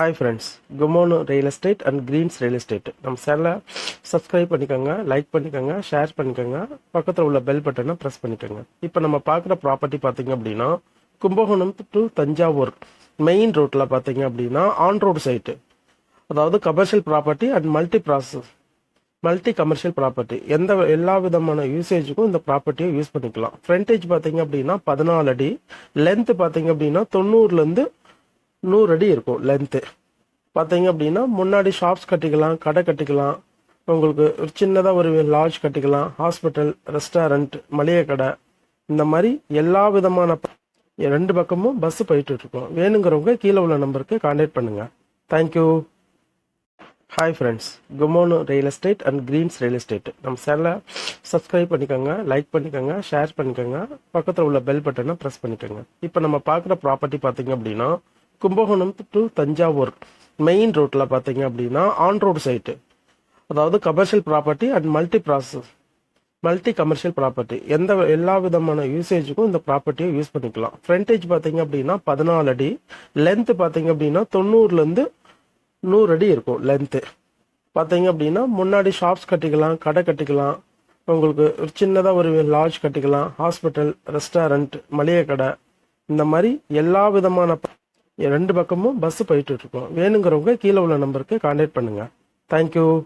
Hi friends குமோனு real estate and Greens real estate நம்ம சேனலை subscribe பண்ணிக்கோங்க லைக் பண்ணிக்கோங்க ஷேர் பண்ணிக்கோங்க. பக்கத்தில் உள்ள பெல் பட்டனை ப்ரெஸ் பண்ணிக்கோங்க. இப்போ நம்ம பார்க்குற ப்ராப்பர்ட்டி பார்த்தீங்க அப்படின்னா கும்பகோணம் டு தஞ்சாவூர் மெயின் ரோட்டில் பார்த்தீங்க அப்படின்னா ஆன் ரோடு சைட்டு அதாவது commercial property and multi process multi commercial property எந்த எல்லா விதமான யூசேஜுக்கும் இந்த ப்ராப்பர்ட்டியை யூஸ் பண்ணிக்கலாம். ஃப்ரண்டேஜ் பார்த்தீங்க அப்படின்னா பதினாலு அடி லென்த் பார்த்தீங்க அப்படின்னா தொண்ணூறுலேருந்து நூறு அடி இருக்கும் லென்த்து பார்த்தீங்க அப்படின்னா முன்னாடி ஷாப்ஸ் கட்டிக்கலாம் கடை கட்டிக்கலாம். உங்களுக்கு ஒரு சின்னதாக ஒரு லாட்ஜ் கட்டிக்கலாம் ஹாஸ்பிட்டல் ரெஸ்டாரண்ட் மளிகை கடை. இந்த மாதிரி எல்லா விதமான ரெண்டு பக்கமும் பஸ் போயிட்டு இருக்கோம் வேணுங்கிறவங்க கீழே உள்ள நம்பருக்கு கான்டாக்ட் பண்ணுங்க. Thank you hi friends குமோனு real estate and Greens real estate நம்ம சேனலை சப்ஸ்கிரைப் பண்ணிக்கோங்க லைக் பண்ணிக்கோங்க ஷேர் பண்ணிக்கோங்க. பக்கத்தில் உள்ள பெல் பட்டனை ப்ரெஸ் பண்ணிக்கோங்க. இப்போ நம்ம பார்க்குற ப்ராப்பர்ட்டி பார்த்தீங்க அப்படின்னா கும்பகோணம் டு தஞ்சாவூர் மெயின் ரோட்டில் பார்த்தீங்க அப்படின்னா ஆன் ரோடு சைட்டு அதாவது commercial property and multi process multi commercial property எந்த எல்லா விதமான யூசேஜுக்கும் இந்த ப்ராப்பர்ட்டியை யூஸ் பண்ணிக்கலாம். ஃப்ரண்டேஜ் பார்த்தீங்க அப்படின்னா பதினாலு அடி. லென்த் பார்த்தீங்க அப்படின்னா தொண்ணூறுலேருந்து நூறு அடி இருக்கும் லென்த்து பார்த்தீங்க அப்படின்னா முன்னாடி ஷாப்ஸ் கட்டிக்கலாம் கடை கட்டிக்கலாம். உங்களுக்கு ஒரு சின்னதாக ஒரு லாட்ஜ் கட்டிக்கலாம் ஹாஸ்பிட்டல் ரெஸ்டாரண்ட் மளிகை கடை. இந்த மாதிரி எல்லா விதமான ரெண்டு பக்கமும் பஸ் போயிட்டு இருக்கோம். வேணுங்கிறவங்க கீழே உள்ள நம்பருக்கு கான்டாக்ட் பண்ணுங்க. தேங்க்யூ